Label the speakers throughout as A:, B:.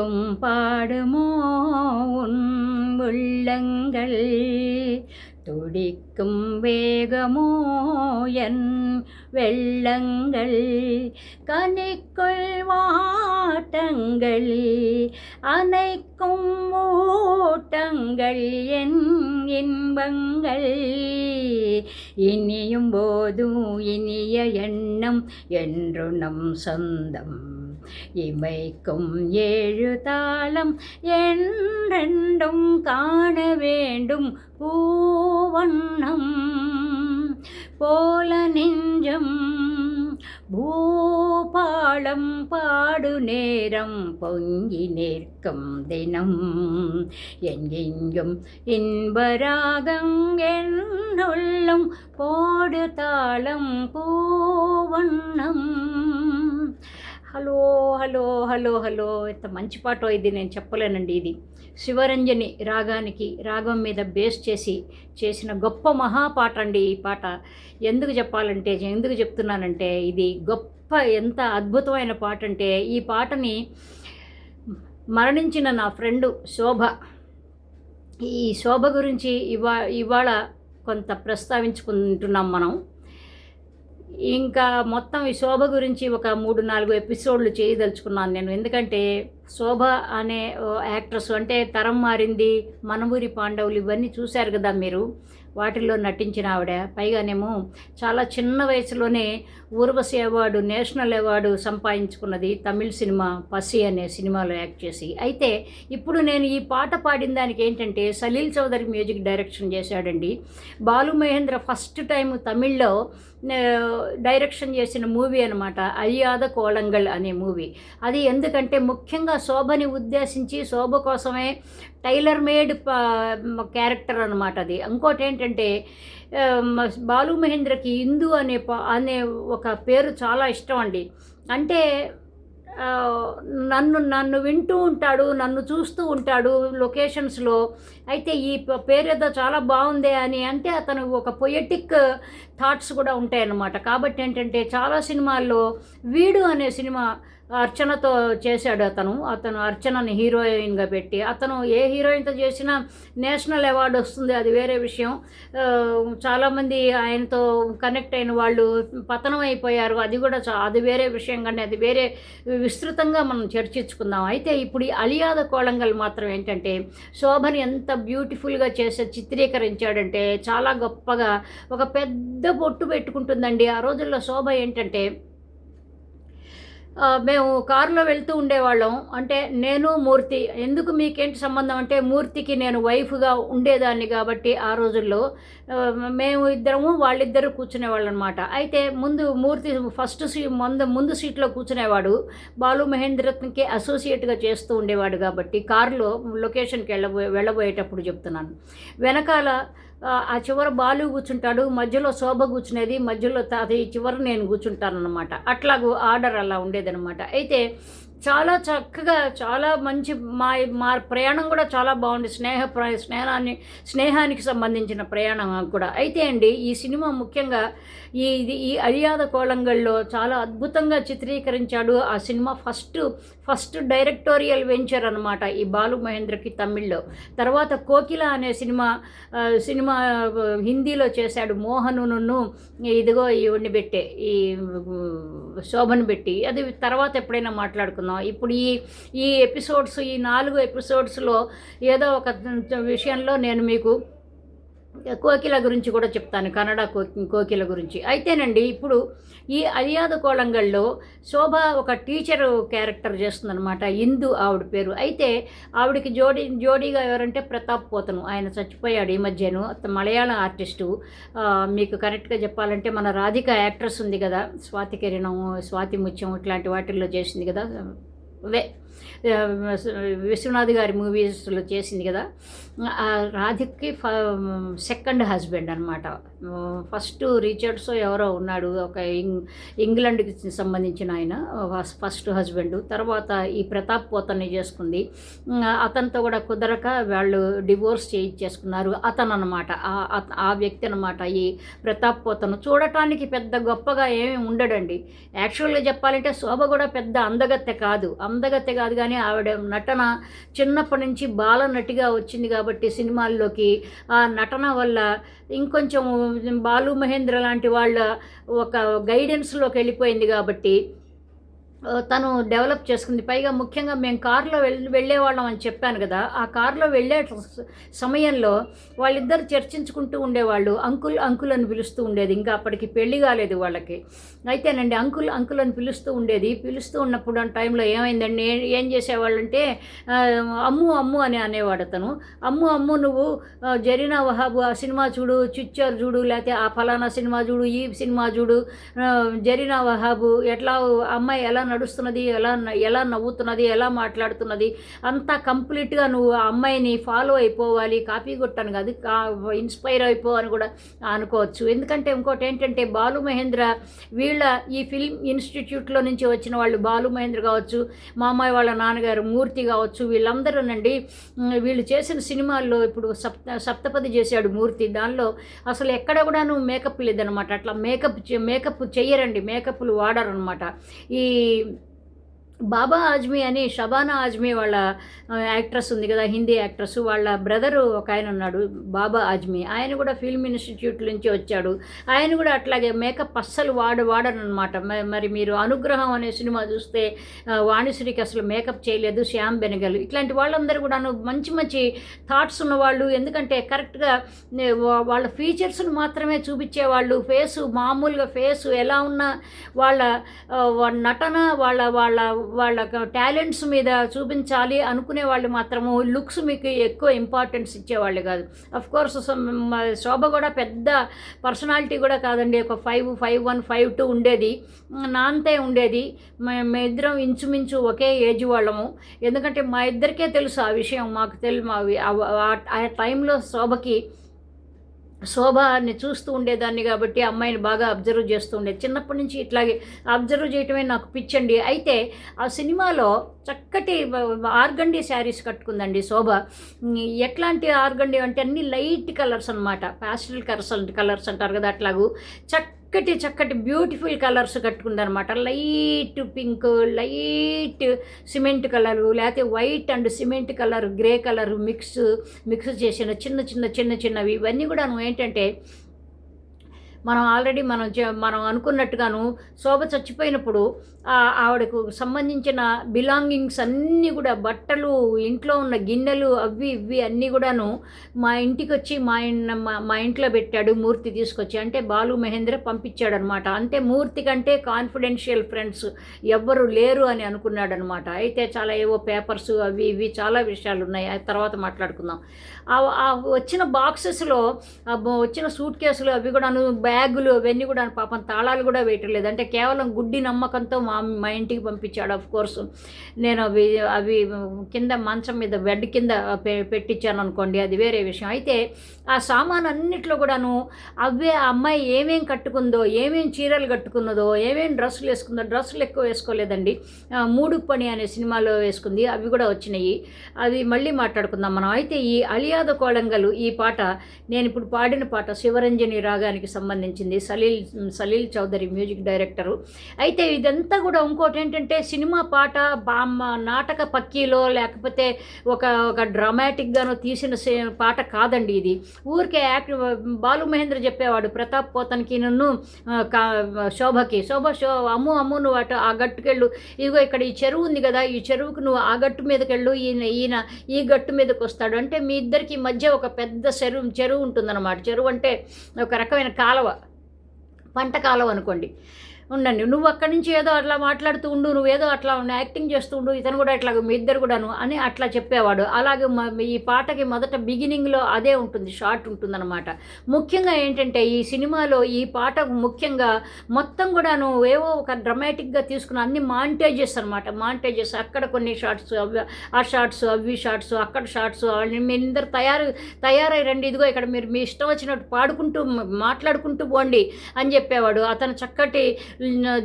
A: நிற்கும் பாடுமோ உன் உள்ளங்கள்? துடிக்கும் வேகமோ என் வெள்ளங்கள்? கனிக்குள் வாட்டங்கள் அனைக்கும் ஓட்டங்கள் என் இன்பங்கள்? இனியும் போதும் இனிய எண்ணம் என்று நம் சொந்தம் இமைக்கும் ஏழு தாளம் என்றெண்டும் காண வேண்டும். பூவண்ணம் போல நெஞ்சம் பூபாலம் பாடு நேரம் பொங்கி நிற்கும் தினம். எங்கெங்கும் இன்பராகம் என்னுள்ளும் போடு தாளம் பூவண்ணம் హలో హలో హలో హలో. ఎంత మంచి పాట ఇది నేను చెప్పలేనండి ఇది. శివరంజని రాగానికి రాగం మీద బేస్ చేసి చేసిన గొప్ప మహాపాట అండి ఈ పాట. ఎందుకు చెప్పాలంటే ఎందుకు చెప్తున్నానంటే ఇది గొప్ప ఎంత అద్భుతమైన పాట అంటే ఈ పాటని మరణించిన నా ఫ్రెండు శోభ. ఈ శోభ గురించి ఇవా ఇవాళ కొంత ప్రస్తావించుకుంటున్నాం మనం. ఇంకా మొత్తం ఈ శోభ గురించి ఒక మూడు నాలుగు ఎపిసోడ్లు చేయదలుచుకున్నాను నేను. ఎందుకంటే శోభ అనే యాక్ట్రెస్ అంటే తరం మారింది మనమూరి పాండవులు ఇవన్నీ చూశారు కదా మీరు? వాటిల్లో నటించిన ఆవిడ. పైగానేమో చాలా చిన్న వయసులోనే ఊర్వశి అవార్డు నేషనల్ అవార్డు సంపాదించుకున్నది తమిళ్ సినిమా పసి అనే సినిమాలో యాక్ట్ చేసి. అయితే ఇప్పుడు నేను ఈ పాట పాడిన దానికి ఏంటంటే సలీల్ చౌదరి మ్యూజిక్ డైరెక్షన్ చేశాడండి. బాలు మహేంద్ర ఫస్ట్ టైం తమిళ్ళో డైరెక్షన్ చేసిన మూవీ అనమాట అయ్యాద కోలంగల్ అనే మూవీ. అది ఎందుకంటే ముఖ్యంగా శోభని ఉద్దేశించి శోభ కోసమే టైలర్ మేడ్ క్యారెక్టర్ అనమాట అది. ఇంకోటి ఏంటంటే బాలు మహేంద్రకి హిందూ అనే అనే ఒక పేరు చాలా ఇష్టం అండి. అంటే నన్ను నన్ను వింటూ ఉంటాడు నన్ను చూస్తూ ఉంటాడు లొకేషన్స్లో. అయితే ఈ పేరు ఏదో చాలా బాగుంది అని అంటే అతను ఒక పొయటిక్ థాట్స్ కూడా ఉంటాయన్నమాట. కాబట్టి ఏంటంటే చాలా సినిమాల్లో వీడు అనే సినిమా అర్చనతో చేశాడు అతను. అతను అర్చనని హీరోయిన్గా పెట్టి అతను ఏ హీరోయిన్తో చేసినా నేషనల్ అవార్డు వస్తుంది అది వేరే విషయం. చాలామంది ఆయనతో కనెక్ట్ అయిన వాళ్ళు పతనం అయిపోయారు. అది కూడా అది వేరే విషయం కానీ అది వేరే విస్తృతంగా మనం చర్చించుకుందాం. అయితే ఇప్పుడు ఈ అలియాద కోళంగల్ మాత్రం ఏంటంటే శోభని ఎంత బ్యూటిఫుల్గా చేసే చిత్రీకరించాడంటే చాలా గొప్పగా ఒక పెద్ద బొట్టు పెట్టుకుంటుందండి. ఆ రోజుల్లో శోభ ఏంటంటే మేము కారులో వెళ్తూ ఉండేవాళ్ళం. అంటే నేను మూర్తి. ఎందుకు మీకేంటి సంబంధం? అంటే మూర్తికి నేను వైఫ్గా ఉండేదాన్ని కాబట్టి ఆ రోజుల్లో. మేము ఇద్దరము వాళ్ళిద్దరు కూర్చునేవాళ్ళు అనమాట అయితే ముందు మూర్తి ఫస్ట్ సీ ముందు ముందు సీట్లో కూర్చునేవాడు. బాలు మహేంద్రత్కి అసోసియేట్గా చేస్తూ ఉండేవాడు కాబట్టి కారులో లొకేషన్కి వెళ్ళబో వెళ్ళబోయేటప్పుడు చెప్తున్నాను. వెనకాల ఆ చివర బాలు కూర్చుంటాడు మధ్యలో శోభ కూర్చునేది మధ్యలో అది చివర నేను కూర్చుంటాను అనమాట అట్లాగూ ఆర్డర్ అలా ఉండేదనమాట అయితే చాలా చక్కగా చాలా మంచి మా మా ప్రయాణం కూడా చాలా బాగుంది. స్నేహ స్నేహాన్ని స్నేహానికి సంబంధించిన ప్రయాణం కూడా. అయితే అండి ఈ సినిమా ముఖ్యంగా ఈ ఇది ఈ అలియాద కోళంగల్లో చాలా అద్భుతంగా చిత్రీకరించాడు. ఆ cinema first first directorial venture అనమాట ఈ బాలు మహేంద్రకి తమిళ్ళో. తర్వాత కోకిల అనే సినిమా సినిమా హిందీలో చేశాడు. మోహనును ఇదిగో ఇవన్నీ పెట్టే ఈ శోభను పెట్టి. అది తర్వాత ఎప్పుడైనా మాట్లాడుకుందాం. ఇప్పుడు ఈ ఈ ఎపిసోడ్స్ ఈ నాలుగు ఎపిసోడ్స్లో ఏదో ఒక విషయంలో నేను మీకు కోకిల గురించి కూడా చెప్తాను కన్నడ కోకిల గురించి. అయితేనండి ఇప్పుడు ఈ అలియాద కోళంగల్లో శోభ ఒక టీచర్ క్యారెక్టర్ చేస్తుందనమాట ఇందు ఆవిడ పేరు. అయితే ఆవిడకి జోడీ జోడీగా ఎవరంటే ప్రతాప్ పోతను. ఆయన చచ్చిపోయాడు ఈ మధ్యను. మలయాళం ఆర్టిస్టు. మీకు కరెక్ట్గా చెప్పాలంటే మన రాధిక యాక్ట్రెస్ ఉంది కదా స్వాతి కిరణం స్వాతి ముత్యం ఇట్లాంటి వాటిల్లో చేసింది కదా అదే విశ్వనాథ్ గారి మూవీస్లో చేసింది కదా రాధిక్కి సెకండ్ హస్బెండ్ అనమాట ఫస్ట్ రిచర్డ్స్ ఎవరో ఉన్నాడు ఒక ఇంగ్లాండ్కి సంబంధించిన ఆయన ఫస్ట్ హస్బెండ్ తర్వాత ఈ ప్రతాప్ పోతని చేసుకుంది. అతనితో కూడా కుదరక వాళ్ళు డివోర్స్ చేయించేసుకున్నారు. అతను అనమాట ఆ వ్యక్తి అనమాట ఈ ప్రతాప్ పోతను. చూడటానికి పెద్ద గొప్పగా ఏమి ఉండడండి. యాక్చువల్గా చెప్పాలంటే శోభ కూడా పెద్ద అందగత్తె కాదు. అందగత్తె కాదు కానీ ఆవిడ నటన చిన్నప్పటి నుంచి బాల నటిగా వచ్చింది కాబట్టి సినిమాల్లోకి. ఆ నటన వల్ల ఇంకొంచెం బాలు మహేంద్ర లాంటి వాళ్ళ ఒక గైడెన్స్లోకి వెళ్ళిపోయింది కాబట్టి తను డెవలప్ చేసుకుంది. పైగా ముఖ్యంగా మేము కారులో వెళ్ళి వెళ్ళేవాళ్ళం అని చెప్పాను కదా. ఆ కారులో వెళ్ళే సమయంలో వాళ్ళిద్దరు చర్చించుకుంటూ ఉండేవాళ్ళు. అంకుల్ అంకుల్ అని పిలుస్తూ ఉండేది. ఇంకా అప్పటికి పెళ్ళి కాలేదు వాళ్ళకి. అయితేనండి అంకుల్ అంకుల్ అని పిలుస్తూ ఉండేది. పిలుస్తూ ఉన్నప్పుడు టైంలో ఏమైందండి? ఏం చేసేవాళ్ళంటే ఆ, అమ్ము అమ్ము అని అనేవాడు అతను. అమ్ము అమ్ము నువ్వు జరీనా వహాబు ఆ సినిమా చూడు చిచ్చర్ చూడు లేకపోతే ఆ ఫలానా సినిమా చూడు ఈ సినిమా చూడు జరీనా వహాబు ఎట్లా అమ్మాయి ఎలా నడుస్తున్నది ఎలా న- ఎలా నవ్వుతున్నది ఎలా మాట్లాడుతున్నది అంతా కంప్లీట్గా నువ్వు ఆ అమ్మాయిని ఫాలో అయిపోవాలి కాపీ కొట్టాను కాదు ఇన్స్పైర్ అయిపో అని కూడా అనుకోవచ్చు. ఎందుకంటే ఇంకోటి ఏంటంటే బాలు మహేంద్ర వీళ్ళ ఈ ఫిల్మ్ ఇన్స్టిట్యూట్లో నుంచి వచ్చిన వాళ్ళు బాలు మహేంద్ర కావచ్చు మా అమ్మాయి వాళ్ళ నాన్నగారు మూర్తి కావచ్చు వీళ్ళందరూనండి వీళ్ళు చేసిన సినిమాల్లో ఇప్పుడు సప్త సప్తపది చేశాడు మూర్తి దానిలో అసలు ఎక్కడ కూడా నువ్వు మేకప్ లేదనమాట. అట్లా మేకప్ చే- మేకప్ చెయ్యరండి మేకప్లు వాడరు అనమాట ఈ que బాబా ఆజ్మీ అని షబానా ఆజ్మీ వాళ్ళ యాక్ట్రెస్ ఉంది కదా హిందీ యాక్ట్రెస్. వాళ్ళ బ్రదరు ఒక ఆయన ఉన్నాడు బాబా ఆజ్మీ. ఆయన కూడా ఫిల్మ్ ఇన్స్టిట్యూట్ నుంచి వచ్చాడు. ఆయన కూడా అట్లాగే మేకప్ అస్సలు వాడ వాడనమాట మరి మీరు అనుగ్రహం అనే సినిమా చూస్తే వాణిశ్రీకి అసలు మేకప్ చేయలేదు శ్యామ్ బెనగల్. ఇట్లాంటి వాళ్ళందరూ కూడా మంచి మంచి థాట్స్ ఉన్నవాళ్ళు. ఎందుకంటే కరెక్ట్గా వాళ్ళ ఫీచర్స్ను మాత్రమే చూపించేవాళ్ళు. ఫేసు మామూలుగా ఫేసు ఎలా ఉన్నా వాళ్ళ నటన వాళ్ళ వాళ్ళ వాళ్ళ టాలెంట్స్ మీద చూపించాలి అనుకునే వాళ్ళు మాత్రము లుక్స్ మీకు ఎక్కువ ఇంపార్టెన్స్ ఇచ్చేవాళ్ళు కాదు. అఫ్ కోర్స్ శోభ కూడా పెద్ద పర్సనాలిటీ కూడా కాదండి. ఒక five five one five two ఉండేది. నాంతే ఉండేది. మే- మేమిద్దరం ఇంచుమించు ఒకే ఏజ్ వాళ్ళము. ఎందుకంటే మా ఇద్దరికే తెలుసు ఆ విషయం. మాకు తెలు మా ఆ టైంలో శోభకి శోభని చూస్తూ ఉండేదాన్ని కాబట్టి అమ్మాయిని బాగా అబ్జర్వ్ చేస్తూ ఉండేది చిన్నప్పటి నుంచి ఇట్లాగే అబ్జర్వ్ చేయటమే నాకు పిచ్చండి. అయితే ఆ సినిమాలో చక్కటి ఆర్గండి శారీస్ కట్టుకుందండి శోభ. ఎట్లాంటి ఆర్గండి అంటే అన్ని లైట్ కలర్స్ అనమాట ప్యాస్టల్ కలర్స్ కలర్స్ అంటారు కదా అట్లాగూ. చక్కటి చక్కటి beautiful colours కట్టుకుందనమాట light pink light cement colour లేకపోతే white and cement colour grey colour mix mix చేసిన చిన్న చిన్న చిన్న చిన్నవి. ఇవన్నీ కూడా ఏంటంటే మనం ఆల్రెడీ మనం మనం అనుకున్నట్టుగాను శోభ చచ్చిపోయినప్పుడు ఆవిడకు సంబంధించిన బిలాంగింగ్స్ అన్నీ కూడా బట్టలు ఇంట్లో ఉన్న గిన్నెలు అవి ఇవి అన్నీ కూడాను మా ఇంటికి వచ్చి మా మా- మా ఇంట్లో పెట్టాడు మూర్తి తీసుకొచ్చి. అంటే బాలు మహేంద్ర పంపించాడు అనమాట అంటే మూర్తి కంటే కాన్ఫిడెన్షియల్ ఫ్రెండ్స్ ఎవ్వరు లేరు అని అనుకున్నాడు అనమాట అయితే చాలా ఏవో పేపర్స్ అవి ఇవి చాలా విషయాలు ఉన్నాయి. ఆ తర్వాత మాట్లాడుకుందాం. ఆ వచ్చిన బాక్సెస్లో వచ్చిన సూట్ కేసులు అవి కూడాను బ్యాగులు అవన్నీ కూడా పాపం తాళాలు కూడా వేయట్లేదు. అంటే కేవలం గుడ్డి నమ్మకంతో మా మా ఇంటికి పంపించాడు ఆఫ్ కోర్స్ నేను అవి అవి కింద మంచం మీద బెడ్ కింద పె పెట్టించాను అనుకోండి అది వేరే విషయం. అయితే ఆ సామాన్ అన్నిట్లో కూడాను అవే ఆ అమ్మాయి ఏమేం కట్టుకుందో ఏమేం చీరలు కట్టుకున్నదో ఏమేం డ్రెస్సులు వేసుకుందో డ్రెస్సులు ఎక్కువ వేసుకోలేదండి. మూడు పని అనే సినిమాలో వేసుకుంది అవి కూడా వచ్చినాయి. అది మళ్ళీ మాట్లాడుకుందాం మనం. అయితే ఈ అలియాద కోళంగలు ఈ పాట నేను ఇప్పుడు పాడిన పాట శివరంజని రాగానికి సంబంధించింది సలీల్ సలీల్ చౌదరి మ్యూజిక్ డైరెక్టరు. అయితే ఇదంతా కూడా ఇంకోటి ఏంటంటే సినిమా పాట బామ్మ నాటక పక్కీలో లేకపోతే ఒక ఒక డ్రామాటిక్గాను తీసిన పాట కాదండి ఇది. ఊరికే యాక్ట్ బాలు మహేంద్ర చెప్పేవాడు ప్రతాప్ పోతన్కి నన్ను కా- శోభకి శోభ శో అమ్ము అమ్ము నువ్వు అటు ఆ గట్టుకెళ్ళు. ఇదిగో ఇక్కడ ఈ చెరువు ఉంది కదా ఈ చెరువుకు నువ్వు ఆ గట్టు మీదకి వెళ్ళు ఈయన ఈయన ఈ గట్టు మీదకి వస్తాడు అంటే మీ ఇద్దరికి మధ్య ఒక పెద్ద చెరువు చెరువు ఉంటుందన్నమాట. చెరువు అంటే ఒక రకమైన కాలువ. వంటకాలం అనుకోండి. ఉండండి. నువ్వు అక్కడి నుంచి ఏదో అట్లా మాట్లాడుతూ ఉండు నువ్వు ఏదో అట్లా యాక్టింగ్ చేస్తూ ఉండు ఇతను కూడా ఇట్లా మీ ఇద్దరు కూడాను అని అట్లా చెప్పేవాడు. అలాగే ఈ పాటకి మొదట బిగినింగ్లో అదే ఉంటుంది షార్ట్ ఉంటుందన్నమాట. ముఖ్యంగా ఏంటంటే ఈ సినిమాలో ఈ పాట ముఖ్యంగా మొత్తం కూడాను ఏవో ఒక డ్రమాటిక్గా తీసుకున్న అన్ని మాంటేజెస్ అనమాట మాంటేజెస్ అక్కడ కొన్ని షార్ట్స్ అవి ఆ షార్ట్స్ అవి షార్ట్స్ అక్కడ షార్ట్స్ మీ ఇద్దరు తయారు తయారై రండి. ఇదిగో ఇక్కడ మీరు మీ ఇష్టం వచ్చినట్టు పాడుకుంటూ మాట్లాడుకుంటూ పోండి అని చెప్పేవాడు. అతను చక్కటి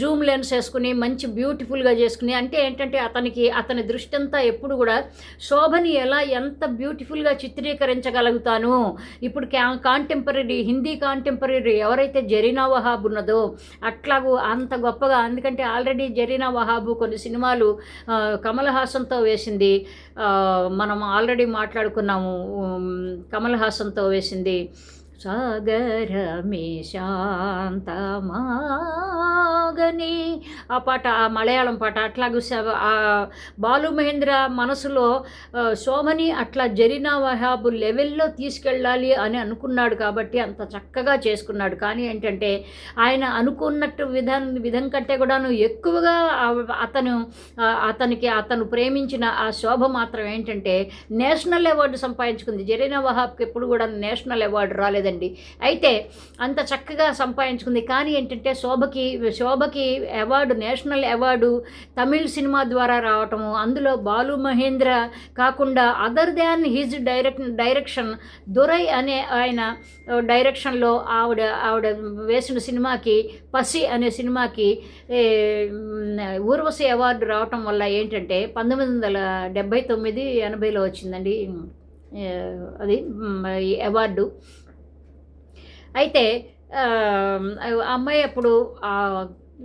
A: జూమ్ లెన్స్ వేసుకుని మంచి బ్యూటిఫుల్గా చేసుకుని అంటే ఏంటంటే అతనికి అతని దృష్టి అంతా ఎప్పుడు కూడా శోభని ఎలా ఎంత బ్యూటిఫుల్గా చిత్రీకరించగలుగుతాను. ఇప్పుడు కాంటెంపరీ హిందీ కాంటెంపరీ ఎవరైతే జరీనా వహాబ్ ఉన్నదో అట్లాగూ అంత గొప్పగా ఎందుకంటే ఆల్రెడీ జరీనా వహాబు కొన్ని సినిమాలు కమల్ హాసన్తో వేసింది. మనం ఆల్రెడీ మాట్లాడుకున్నాము కమల్ హాసన్తో వేసింది. సాగరమే శాంతమాగని. ఆ పాట ఆ మలయాళం పాట అట్లా స- ఆ బాలు మహేంద్ర మనసులో ఆ, అట్లా జరీనా వహాబు లెవెల్లో తీసుకెళ్ళాలి అని అనుకున్నాడు కాబట్టి అంత చక్కగా చేసుకున్నాడు. కానీ ఏంటంటే ఆయన అనుకున్నట్టు విధం విధం కంటే కూడాను ఎక్కువగా అతను అతనికి అతను ప్రేమించిన ఆ శోభ మాత్రం ఏంటంటే నేషనల్ అవార్డు సంపాదించుకుంది. జరీనా వహాబ్కి ఎప్పుడు కూడా నేషనల్ అవార్డు రాలేదు లేదండి. అయితే అంత చక్కగా సంపాదించుకుంది. కానీ ఏంటంటే శోభకి శోభకి award national award Tamil cinema ద్వారా రావటము అందులో బాలు మహేంద్ర కాకుండా other than his direct direction Durai అనే ఆయన డైరెక్షన్లో ఆవిడ ఆవిడ వేసిన సినిమాకి పసి అనే సినిమాకి ఊర్వశి అవార్డు రావటం వల్ల ఏంటంటే పంతొమ్మిది వందల డెబ్భై తొమ్మిది ఎనభైలో వచ్చిందండి. అది అవార్డు. అయితే ఆ, అమ్మాయి అప్పుడు ఆ,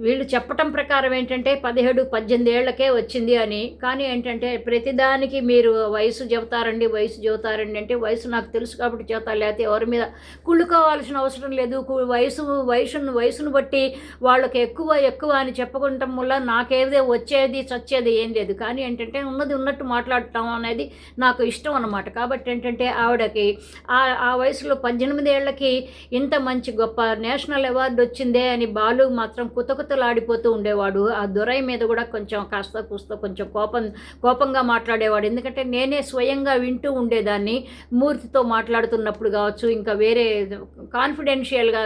A: వీళ్ళు చెప్పటం ప్రకారం ఏంటంటే పదిహేడు పద్దెనిమిది ఏళ్ళకే వచ్చింది అని. కానీ ఏంటంటే ప్రతిదానికి మీరు వయసు చెబుతారండి వయసు చెబుతారండి అంటే వయసు నాకు తెలుసు కాబట్టి చెబుతారు. లేకపోతే ఎవరి మీద కుళ్ళుకోవాల్సిన అవసరం లేదు. వయసు వయసును వయసును బట్టి వాళ్ళకి ఎక్కువ ఎక్కువ అని చెప్పుకుంటాం వల్ల నాకేదే వచ్చేది చచ్చేది ఏం లేదు. కానీ ఏంటంటే ఉన్నది ఉన్నట్టు మాట్లాడటం అనేది నాకు ఇష్టం అన్నమాట. కాబట్టి ఏంటంటే ఆవిడకి ఆ ఆ వయసులో పద్దెనిమిది ఏళ్ళకి ఇంత మంచి గొప్ప నేషనల్ అవార్డు వచ్చిందే అని బాలు మాత్రం కుతకుతలాడిపోతూ ఉండేవాడు. ఆ దొరై మీద కూడా కొంచెం కాస్త కూస్త కొంచెం కోపం కోపంగా మాట్లాడేవాడు. ఎందుకంటే నేనే స్వయంగా వింటూ ఉండేదాన్ని. మూర్తితో మాట్లాడుతున్నప్పుడు కావచ్చు ఇంకా వేరే కాన్ఫిడెన్షియల్గా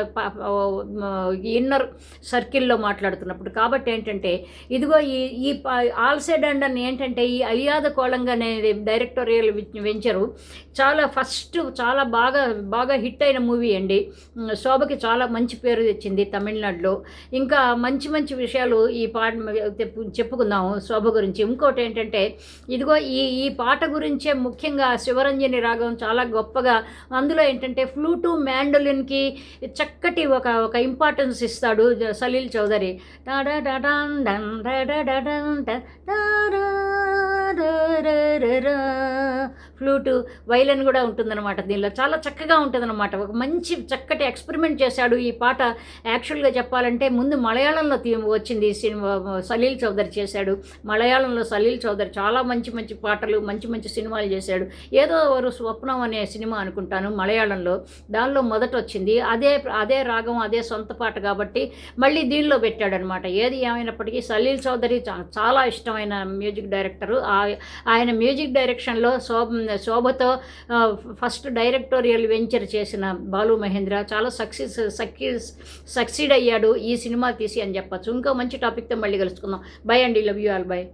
A: ఇన్నర్ సర్కిల్లో మాట్లాడుతున్నప్పుడు. కాబట్టి ఏంటంటే ఇదిగో ఈ ఈ ఆల్సెడ్ అండ్ అని ఏంటంటే ఈ అలియాద కోళంగా అనేది డైరెక్టోరియల్ వెంచరు. చాలా ఫస్ట్ చాలా బాగా బాగా హిట్ అయిన మూవీ అండి. శోభకి చాలా మంచి పేరు తెచ్చింది తమిళనాడులో. ఇంకా మంచి మంచి విషయాలు ఈ పాట చెప్పుకుందాము. శోభ గురించి. ఇంకోటి ఏంటంటే ఇదిగో ఈ ఈ పాట గురించే ముఖ్యంగా శివరంజని రాగం చాలా గొప్పగా అందులో ఏంటంటే ఫ్లూటు మ్యాండలిన్కి చక్కటి ఒక ఒక ఇంపార్టెన్స్ ఇస్తాడు సలీల్ చౌదరి. ఫ్లూటు వైలన్ కూడా ఉంటుందన్నమాట దీనిలో. చాలా చక్కగా ఉంటుందన్నమాట. ఒక మంచి చక్కటి ఎక్స్పెరిమెంట్ చేశాడు ఈ పాట. యాక్చువల్గా చెప్పాలంటే ముందు మలయాళంలో తీ- వచ్చింది సినిమా సలీల్ చౌదరి చేశాడు. మలయాళంలో సలీల్ చౌదరి చాలా మంచి మంచి పాటలు మంచి మంచి సినిమాలు చేశాడు. ఏదో వారు స్వప్నం అనే సినిమా అనుకుంటాను మలయాళంలో. దానిలో మొదట వచ్చింది. అదే అదే రాగం అదే సొంత పాట కాబట్టి మళ్ళీ దీనిలో పెట్టాడనమాట ఏది ఏమైనప్పటికీ సలీల్ చౌదరి చాలా ఇష్టమైన మ్యూజిక్ డైరెక్టరు. ఆయన మ్యూజిక్ డైరెక్షన్లో శోభ శోభతో ఫస్ట్ డైరెక్టోరియల్ వెంచర్ చేసిన బాలు మహేంద్ర చాలా సక్సెస్ సక్సెస్ సక్సీడ్ అయ్యాడు ఈ సినిమా తీసి అని చెప్పచ్చు. ఇంకో మంచి టాపిక్తో మళ్ళీ కలుసుకుందాం. బై అండి. Love you all by